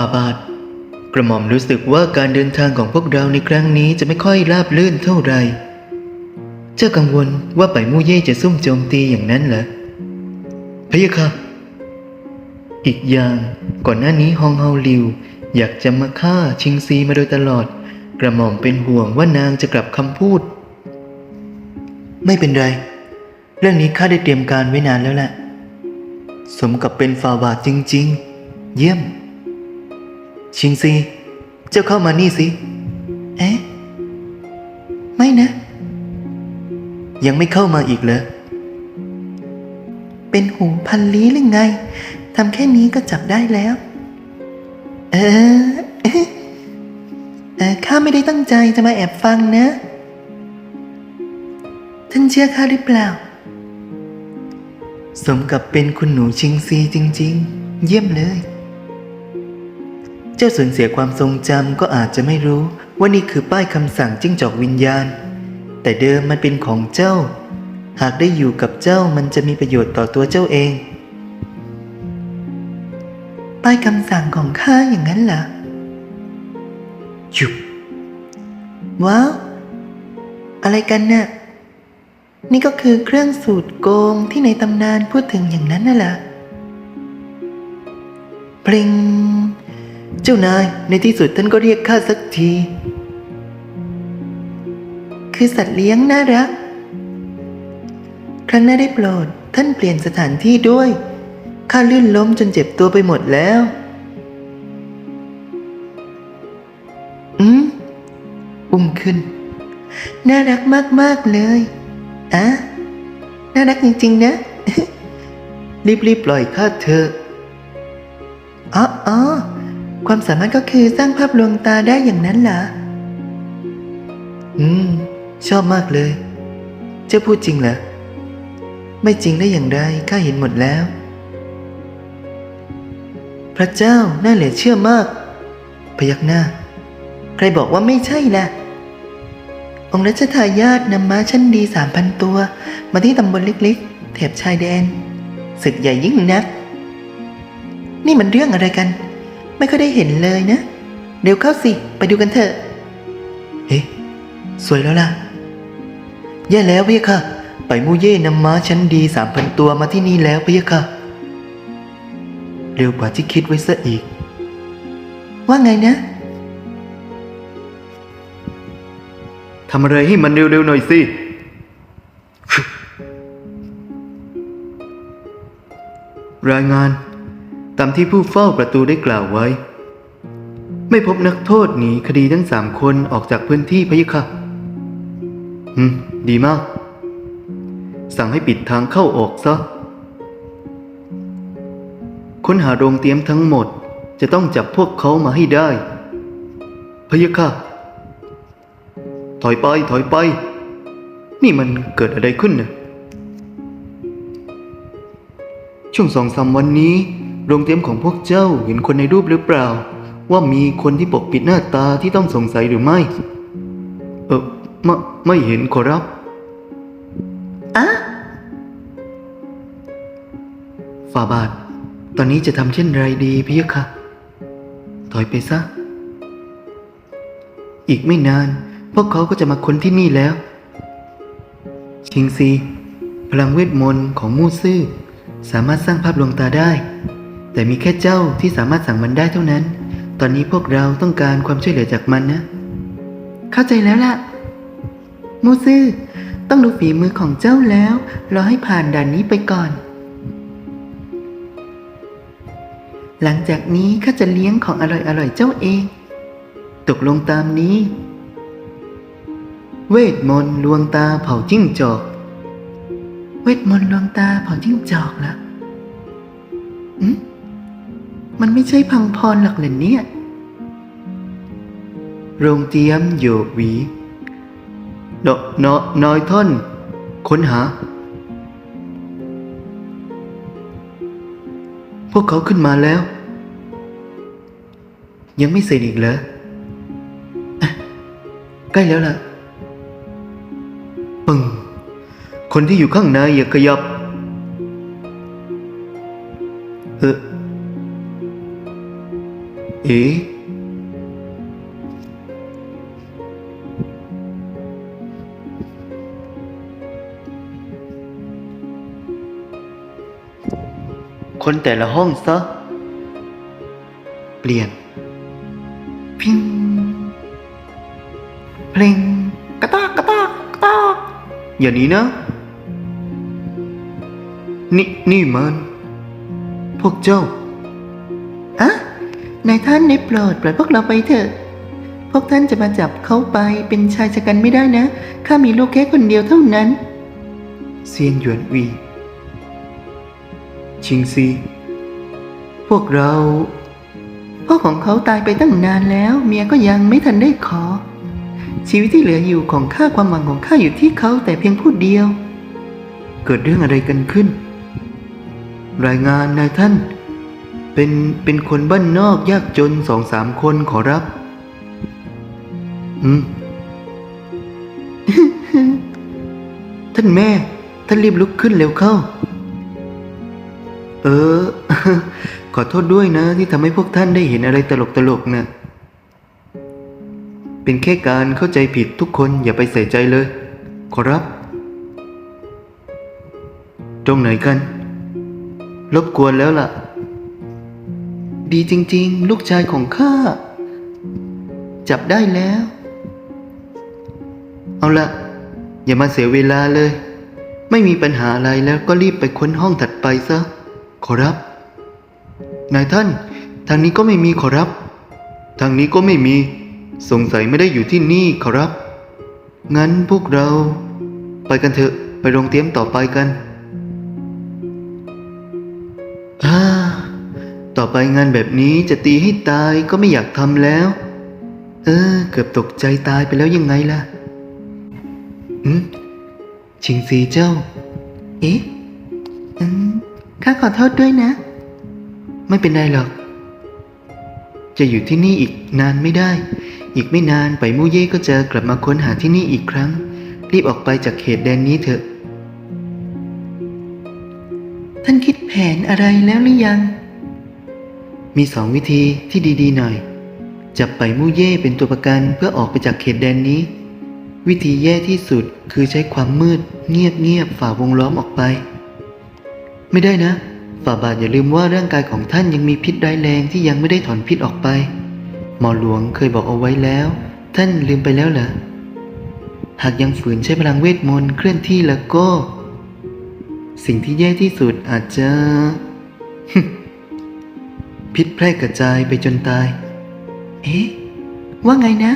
ฝ่าบาท กระหม่อมรู้สึกว่าการเดินทางของพวกเราในครั้งนี้จะไม่ค่อยราบรื่นเท่าไหร่เจ้ากังวลว่าไปมู่เย่จะซุ่มโจมตีอย่างนั้นเหรอพะยะค่ะ อีกอย่างก่อนหน้านี้ฮองเฮาลิว อยากจะมาฆ่าชิงซีมาโดยตลอด กระหม่อมเป็นห่วงว่านางจะกลับคำพูด ไม่เป็นไร เรื่องนี้ข้าได้เตรียมการไว้นานแล้วแหละ สมกับเป็นฟาบาทจริง ๆ เยี่ยม ชิงซี เจ้าเข้ามานี่สิ เอ๊ะ ไม่นะ ยังไม่เข้ามาอีกเหรอ เป็นหูพันลี้หรือไง ทำแค่นี้ก็จับได้แล้ว เออเอ๊ะเออข้าไม่ได้ตั้งใจจะมาแอบฟังนะ ท่านเชื่อข้าหรือเปล่า สมกับเป็นคุณหนูชิงซีจริง ๆ เยี่ยมเลย เจ้าสูญเสียความทรงจำก็อาจจะไม่รู้ว่านี่คือป้ายคำสั่งจิ้งจอกวิญญาณ แต่เดิมมันเป็นของเจ้า หากได้อยู่กับเจ้ามันจะมีประโยชน์ต่อตัวเจ้าเอง ป้ายคำสั่งของข้าอย่างนั้นเหรอหยุบว้าว อะไรกันน่ะนี่ก็คือเครื่องสูตรโกงที่ในตำนานพูดถึงอย่างนั้นน่ะเหรอปริง เจ้านายในที่สุดท่านก็เรียกข้าสักที คือสัตว์เลี้ยงน่ารัก ครั้งหน้าได้โปรดท่านเปลี่ยนสถานที่ด้วย ข้าลื่นล้มจนเจ็บตัวไปหมดแล้ว อืมอุ้มขึ้น น่ารักมาก ๆ เลยอะน่ารักจริง ๆ นะ รีบ ๆ ปล่อยข้าเถอะอ๋ออ๋อ ความสามารถก็คือสร้างภาพลวงตาได้อย่างนั้นเหรอ อืม ชอบมากเลย เจ้าพูดจริงเหรอ ไม่จริงได้อย่างไรข้าเห็นหมดแล้ว พระเจ้าน่าเหลือเชื่อมาก พยักหน้า ใครบอกว่าไม่ใช่ล่ะ องค์รัชทายาทนำม้าชั้นดีสามพันตัว มาที่ตำบลเล็กๆ แถบชายแดนศึกใหญ่ยิ่งนัก นี่มันเรื่องอะไรกัน ไม่ค่อยได้เห็นเลยนะเดี๋ยวเข้าสิ ไปดูกันเถอะ เฮ้สวยแล้วล่ะ แย่แล้วพี่ค่ะ ไปมูเย่นำม้าชั้นดีสามพันตัวมาที่นี่แล้วพี่ค่ะ เร็วกว่าที่คิดไว้ซะอีก ว่าไงนะทำอะไรให้มันเร็วๆหน่อยสิ รายงาน ตามที่ผู้เฝ้าประตูได้กล่าวไว้ ไม่พบนักโทษหนีคดีทั้งสามคนออกจากพื้นที่พะยะค่ะอืม ดีมาก สั่งให้ปิดทางเข้าออกซะ ค้นหาโรงเตรียมทั้งหมด จะต้องจับพวกเขามาให้ได้พะยะค่ะ ถอยไป ถอยไป นี่มันเกิดอะไรขึ้นนะช่วงสองสามวันนี้ โรงเตรียมของพวกเจ้าเห็นคนในรูปหรือเปล่า ว่ามีคนที่ปกปิดหน้าตาที่ต้องสงสัยหรือไม่ เออไม่ไม่เห็นขอรับอะฝ่าบาท ตอนนี้จะทำเช่นไรดีพี่ยะค่ะ ถอยไปซะ อีกไม่นาน พวกเขาก็จะมาค้นที่นี่แล้ว ชิงซี พลังเวทมนต์ของมู่ซื่อ สามารถสร้างภาพลวงตาได้ แต่มีแค่เจ้าที่สามารถสั่งมันได้เท่านั้น ตอนนี้พวกเราต้องการความช่วยเหลือจากมันนะ เข้าใจแล้วล่ะ มูซื่อต้องดูฝีมือของเจ้าแล้วรอให้ผ่านด่านนี้ไปก่อน หลังจากนี้ข้าจะเลี้ยงของอร่อยๆเจ้าเอง ตกลงตามนี้ เวทมนต์ลวงตาเผาจิ้งจอก เวทมนต์ลวงตาเผาจิ้งจอกเหรออื มันไม่ใช่พังพรหรอกเหรอเนี่ย โรงเตียมโยกหวีเนาะเนาะน้อยท่อน ค้นหา พวกเขาขึ้นมาแล้ว ยังไม่เสร็จอีกเหรอใกล้แล้วล่ะปึงคนที่อยู่ข้างในอย่าขยับเออ เอ๊ะคนแต่ละห้องซะ เปลี่ยน พิงเพลงกระตากกระตากกระตากอย่าหนี้นะ นี่ นี่มัน พวกเจ้าอะ นายท่านได้โปรดปล่อยพวกเราไปเถอะ พวกท่านจะมาจับเขาไปเป็นชายชะกันไม่ได้นะ ข้ามีลูกแค่คนเดียวเท่านั้น เซียนหยวนวีชิงซี พวกเรา พ่อของเขาตายไปตั้งนานแล้ว เมียก็ยังไม่ทันได้ขอ ชีวิตที่เหลืออยู่ของข้าความหวังของข้าอยู่ที่เขาแต่เพียงผู้เดียว เกิดเรื่องอะไรกันขึ้น รายงานนายท่าน เป็นเป็นคนบ้านนอกยากจนสองสามคนขอรับ อืม ท่านแม่ ท่านรีบลุกขึ้นเร็วเข้า เออ ขอโทษด้วยนะ ที่ทำให้พวกท่านได้เห็นอะไรตลกตลกๆนะเป็นแค่การเข้าใจผิดทุกคนอย่าไปใส่ใจเลย ขอรับ ตรงไหนกัน รบกวนแล้วล่ะ ดีจริง ๆ ลูกชายของข้า จับได้แล้ว เอาละอย่ามาเสียเวลาเลย ไม่มีปัญหาอะไรแล้วก็รีบไปค้นห้องถัดไปซะ ขอรับ นายท่าน ทางนี้ก็ไม่มีขอรับ ทางนี้ก็ไม่มี สงสัยไม่ได้อยู่ที่นี่ขอรับ งั้นพวกเรา ไปกันเถอะไปโรงเตรียมต่อไปกันอ่า ต่อไปงานแบบนี้จะตีให้ตายก็ไม่อยากทำแล้ว เออ เกือบตกใจตายไปแล้วยังไงล่ะอืมชิงซีเจ้า เอ๊ะอืมข้าขอโทษด้วยนะ ไม่เป็นไรหรอก จะอยู่ที่นี่อีกนานไม่ได้ อีกไม่นานไปมู่เย่ก็จะกลับมาค้นหาที่นี่อีกครั้ง รีบออกไปจากเขตแดนนี้เถอะ ท่านคิดแผนอะไรแล้วหรือยัง มีสองวิธีที่ดีๆหน่อย จับไปมู่เย่เป็นตัวประกันเพื่อออกไปจากเขตแดนนี้ วิธีแย่ที่สุดคือใช้ความมืด เงียบๆฝ่าวงล้อมออกไป ไม่ได้นะฝ่าบาทอย่าลืมว่าร่างกายของท่านยังมีพิษร้ายแรงที่ยังไม่ได้ถอนพิษออกไป หมอหลวงเคยบอกเอาไว้แล้ว ท่านลืมไปแล้วเหรอหากยังฝืนใช้พลังเวทมนต์เคลื่อนที่แล้วก็ สิ่งที่แย่ที่สุดอาจจะ พิษแพร่กระจายไปจนตาย เอ๊ะ ว่าไงนะ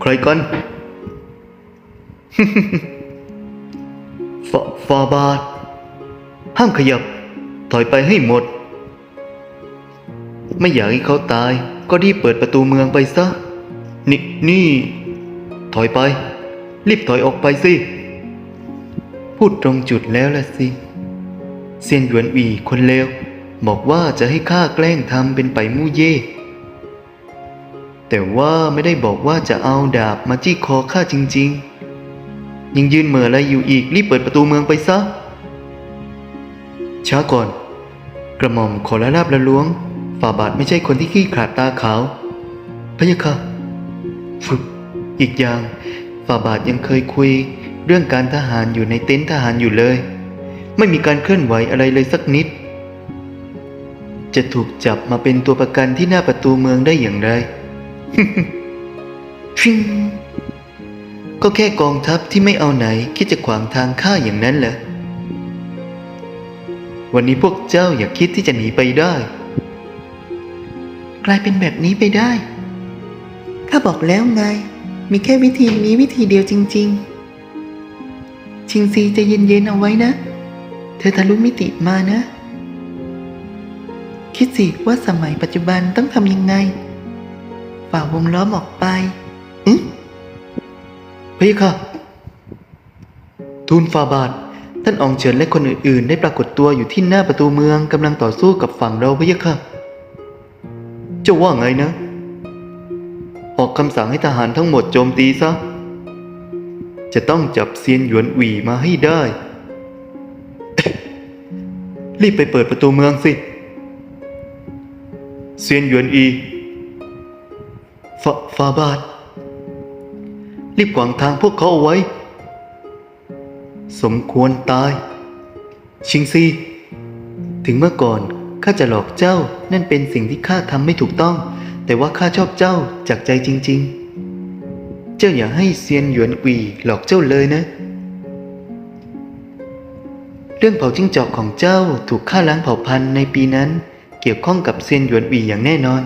ใครกันฟาฟาบาท ห้ามขยับ ถอยไปให้หมด ไม่อยากให้เขาตาย ก็รีบเปิดประตูเมืองไปซะ นี่นี่ ถอยไป รีบถอยออกไปสิ พูดตรงจุดแล้วล่ะสิ เซียนหยวนอีคนเลวบอกว่าจะให้ข้าแกล้งทำเป็นไปมู่เย่แต่ว่าไม่ได้บอกว่าจะเอาดาบมาจี้คอข้าจริง ๆ ยังยืนเหม่ออะไรอยู่อีกรีบเปิดประตูเมืองไปซะ ช้าก่อน กระหม่อมขอละลาบละล้วง ฝ่าบาทไม่ใช่คนที่ขี้ขลาดตาขาวพะยะค่ะฝึกอีกอย่าง ฝ่าบาทยังเคยคุยเรื่องการทหารอยู่ในเต็นท์ทหารอยู่เลย ไม่มีการเคลื่อนไหวอะไรเลยสักนิด จะถูกจับมาเป็นตัวประกันที่หน้าประตูเมืองได้อย่างไรฟิงก็แค่กองทัพที่ไม่เอาไหนคิดจะขวางทางข้าอย่างนั้นเหรอวันนี้พวกเจ้าอย่าคิดที่จะหนีไปได้ กลายเป็นแบบนี้ไปได้ข้าบอกแล้วไง มีแค่วิธีนี้วิธีเดียวจริง ๆ ชิงซีจะเย็นๆเอาไว้นะ เธอทะลุมิติมานะ คิดสิว่าสมัยปัจจุบันต้องทำยังไง ฝ่าวงล้อมออกไปอือพี่ค่ะ ทูลฟาบาท ท่านอองเฉินและคนอื่น ๆ ได้ปรากฏตัวอยู่ที่หน้าประตูเมืองกำลังต่อสู้กับฝั่งเราพี่ค่ะเจ้าว่าไงนะ ออกคำสั่งให้ทหารทั้งหมดโจมตีซะ จะต้องจับเซียนหยวนหวีมาให้ได้ รีบไปเปิดประตูเมืองสิเซียนหยวนอีฟาฟาบาท รีบขวางทางพวกเขาเอาไว้ สมควรตาย ชิงซี ถึงเมื่อก่อนข้าจะหลอกเจ้านั่นเป็นสิ่งที่ข้าทำไม่ถูกต้อง แต่ว่าข้าชอบเจ้าจากใจจริง ๆ เจ้าอย่าให้เซียนหยวนอีหลอกเจ้าเลยนะ เรื่องเผาจิ้งจอกของเจ้าถูกฆ่าล้างเผ่าพันธุ์ในปีนั้น เกี่ยวข้องกับเซียนหยวนอีอย่างแน่นอน